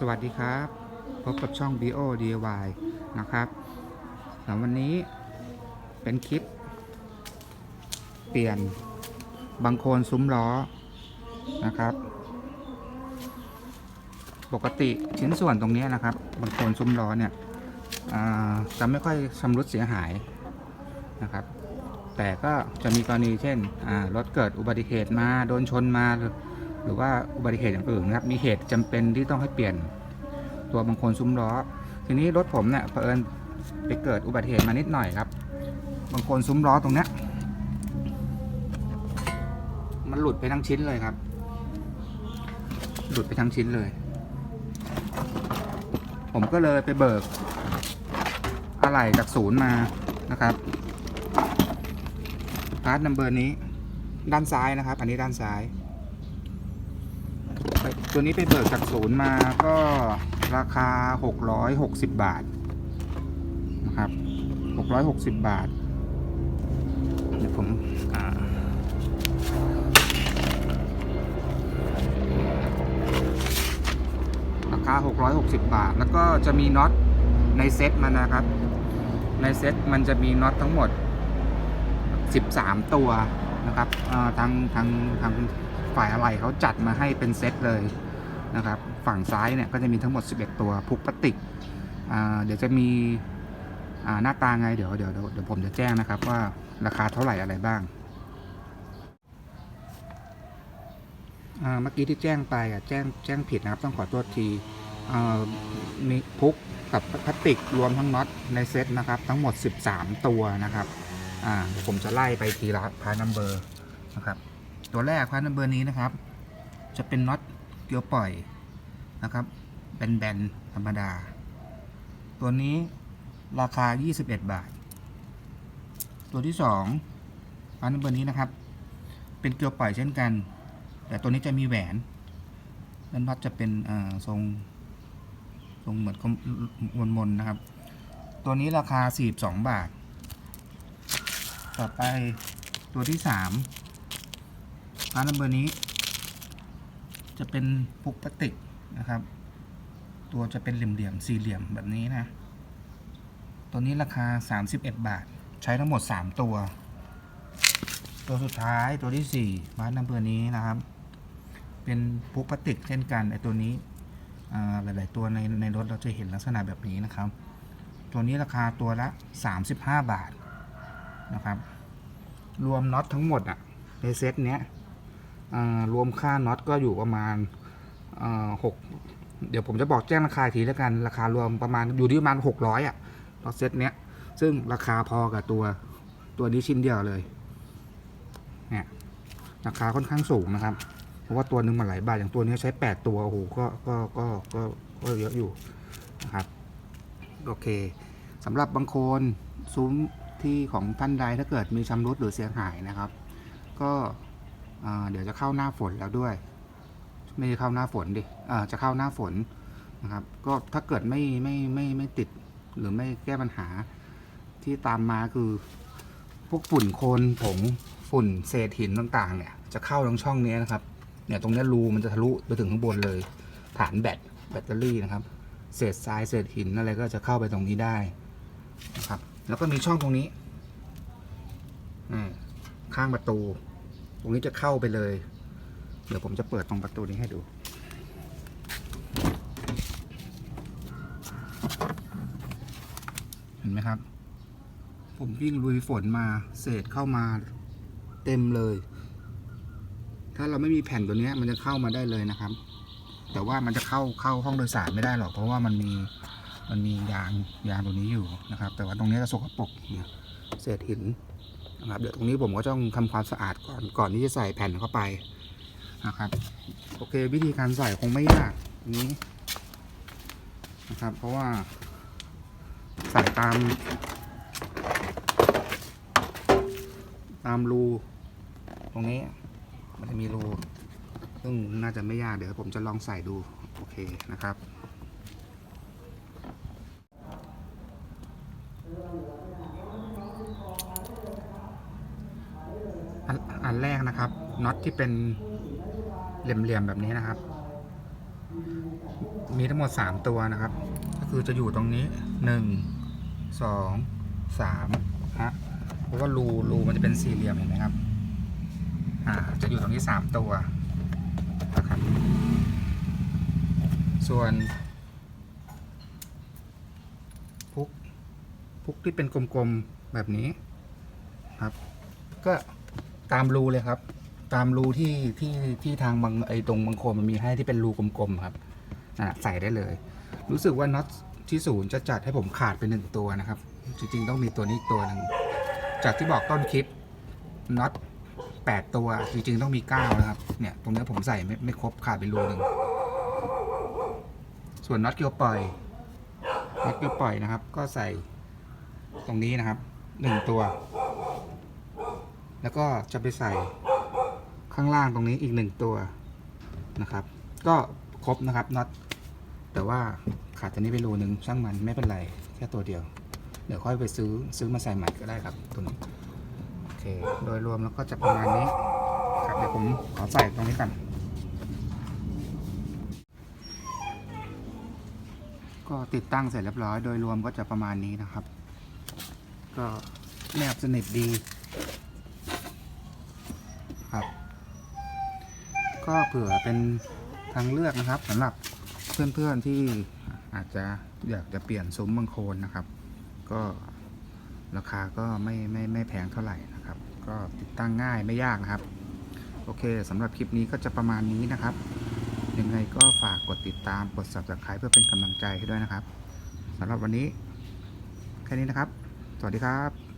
สวัสดีครับ พบกับช่อง BO DIY นะครับสำหรับวันนี้เป็นคลิป เปลี่ยนบังโคลนซุ้มล้อนะครับ ปกติชิ้นส่วนตรงนี้นะครับบังโคลนซุ้มล้อเนี่ยจะไม่ค่อยชำรุดเสียหายนะครับ แต่ก็จะมีกรณีเช่นรถเกิดอุบัติเหตุมาโดนชนมา หรือว่าอุบัติเหตุอย่างอื่นนะครับมีเหตุจำเป็นที่ต้องให้เปลี่ยนตัวบางคนซุ้มล้อ ทีนี้รถผมเนี่ยเผอิญไปเกิดอุบัติเหตุมานิดหน่อยครับ บางคนซุ้มล้อตรงเนี้ยมันหลุดไปทั้งชิ้นเลยครับ หลุดไปทั้งชิ้นเลย ผมก็เลยไปเบิกอะไหล่จากศูนย์มานะครับพาร์ทนัมเบอร์นี้ด้านซ้ายนะครับ อันนี้ด้านซ้าย ตัวนี้ไปเบิกจากศูนย์มาก็ราคา 660 บาทนะครับ 660 บาท เดี๋ยวผมอ่าราคา 660 บาท แล้วก็จะมีน็อตในเซ็ตมันนะครับ ในเซ็ตมันจะมีน็อตทั้งหมด 13 ตัวนะครับทางทางทาง ฝ่ายอะไรเขาจัดมาให้เป็นเซตเลยนะครับ ฝั่งซ้ายเนี่ยก็จะมีทั้งหมด 11 ตัวพุกพลาสติกเดี๋ยวจะมีหน้าตาไงเดี๋ยวเดี๋ยวเดี๋ยวผมจะแจ้งนะครับว่าราคาเท่าไหร่อะไรบ้างเมื่อกี้ที่แจ้งไปอะแจ้งแจ้งผิดนะครับต้องขอโทษทีมีพุกกับพลาสติกรวมทั้งน็อตในเซตนะครับ ทั้งหมด 13 ตัวนะครับผมจะไล่ไปทีละพาร์ทนัมเบอร์นะครับ ตัวแรกพาร์ทนัมเบอร์นี้นะครับ จะเป็นน็อตเกลียวปล่อยนะครับแบนๆธรรมดา ตัวนี้ราคา 21 บาท ตัวที่2พาร์ทนัมเบอร์นี้นะครับ เป็นเกลียวปล่อยเช่นกัน แต่ตัวนี้จะมีแหวนแล้วน็อตจะเป็นอ่าทรงทรงเหมือนมนๆนะครับ ตัวนี้ราคา 42 บาท ต่อไปตัวที่สาม พาร์ทนัมเบอร์นี้ จะเป็นพุกพลาสติกนะครับ ตัวจะเป็นเหลี่ยมๆสี่เหลี่ยมแบบนี้นะ ตัวนี้ราคา 31 บาท ใช้ทั้งหมด 3 ตัว ตัวสุดท้ายตัวที่4พาร์ทนัมเบอร์นี้นะครับ เป็นพุกพลาสติกเช่นกันไอตัวนี้หลาย ๆ ตัวในในรถเราจะเห็นลักษณะแบบนี้นะครับ ตัวนี้ราคาตัวละ 35 บาทนะครับ รวมน็อตทั้งหมดอะในเซตเนี้ย รวมค่าน็อตก็อยู่ประมาณหกเดี๋ยวผมจะบอกแจ้งราคาทีแล้วกัน ราคารวมประมาณอยู่ที่ประมาณหกร้อยอะต่อเซตเนี้ย ซึ่งราคาพอกับตัวตัวนี้ชิ้นเดียวเลยเนี่ยราคาค่อนข้างสูงนะครับ เพราะว่าตัวหนึงมันหลายบาทอย่างตัวนี้ใช้แปดตัวโอ้โหก็ก็ก็ก็ก็เยอะอยู่นะครับโอเคสำหรับบางคนซุ้มที่ของท่านใดถ้าเกิดมีชำรุดหรือเสียหายนะครับ ก็ เดี๋ยวจะเข้าหน้าฝนแล้วด้วย ไม่ได้เข้าหน้าฝนดิจะเข้าหน้าฝนนะครับ ก็ถ้าเกิดไม่ไม่ไม่ไม่ติดหรือไม่แก้ปัญหาที่ตามมาคือ พวกฝุ่นโคลนผงฝุ่นเศษหินต่างๆ เนี่ย จะเข้าตรงช่องนี้นะครับ เนี่ยตรงนี้รูมันจะทะลุไปถึงข้างบนเลย ฐานแบตแบตเตอรี่นะครับ เศษทรายเศษหินอะไรก็จะเข้าไปตรงนี้ได้นะครับ แล้วก็มีช่องตรงนี้ข้างประตู ตรงนี้จะเข้าไปเลย เดี๋ยวผมจะเปิดตรงประตูนี้ให้ดู เห็นไหมครับ ผมวิ่งลุยฝนมาเศษเข้ามาเต็มเลย ถ้าเราไม่มีแผ่นตัวนี้มันจะเข้ามาได้เลยนะครับ แต่ว่ามันจะเข้าเข้าห้องโดยสารไม่ได้หรอก เพราะว่ามันมีมันมียางยางตัวนี้อยู่นะครับ แต่ว่าตรงนี้จะสกปรกเนี่ยเศษหิน นะครับเดี๋ยวตรงนี้ผมก็ต้องทำความสะอาดก่อนก่อนที่จะใส่แผ่นเข้าไปนะครับ โอเควิธีการใส่คงไม่ยากนี้นะครับ เพราะว่าใส่ตาม ตามรูตรงนี้ มันจะมีรูซึ่งน่าจะไม่ยากเดี๋ยวผมจะลองใส่ดู โอเคนะครับ อันอันแรก น็อตที่เป็นเหลี่ยมๆแบบนี้นะครับ มีทั้งหมด 3 ตัวนะครับ ก็คือจะอยู่ตรงนี้ 1 2 3ฮะเพราะว่ารูรูมันจะเป็นสี่เหลี่ยมเห็นไหมครับ อ่า จะอยู่ตรงนี้ 3 ตัวนะครับ ส่วนพุกพุกที่เป็นกลมๆแบบนี้ครับ ก็ตามรูเลยครับ ตามรูที่ที่ที่ทางบางไอตรงบางโคมมันมีให้ที่เป็นรูกลมๆครับอะใส่ได้เลย รู้สึกว่าน็อตที่ศูนย์จะจัดให้ผมขาดไปหนึ่งตัวนะครับ จริงๆ ต้องมีตัวนี้อีกตัวหนึ่งจากที่บอกต้นคลิปน็อตแปดตัวจริงๆ ต้องมีเก้านะครับเนี่ยตรงนี้ผมใส่ไม่ไม่ครบขาดไปรูหนึ่งส่วนน็อตเกียวปล่อยน็อตเกียวปล่อยนะครับ ก็ใส่ตรงนี้นะครับหนึ่งตัว แล้วก็จะไปใส่ ข้างล่างตรงนี้อีกหนึ่งตัวนะครับ ก็ครบนะครับน็อตแต่ว่าขาดตัวนี้ไปรูนึงช่างมันไม่เป็นไรแค่ตัวเดียว เดี๋ยวค่อยไปซื้อซื้อมาใส่ใหม่ก็ได้ครับตัวนี้โอเคโดยรวมแล้วก็จะประมาณนี้ครับเดี๋ยวผมขอใส่ตรงนี้กันก็ติดตั้งเสร็จเรียบร้อยโดยรวมก็จะประมาณนี้นะครับ ก็แนบสนิทดี ครับ ก็เผื่อเป็นทางเลือกนะครับสำหรับเพื่อนๆที่อาจจะอยากจะเปลี่ยนซุ้มบางโคนนะครับ ก็ราคาก็ไม่ไม่ไม่แพงเท่าไหร่นะครับ ก็ติดตั้งง่ายไม่ยากนะครับ โอเคสำหรับคลิปนี้ก็จะประมาณนี้นะครับ ยังไงก็ฝากกดติดตามกด subscribe เพื่อเป็นกำลังใจให้ด้วยนะครับสำหรับวันนี้แค่นี้นะครับ สวัสดีครับ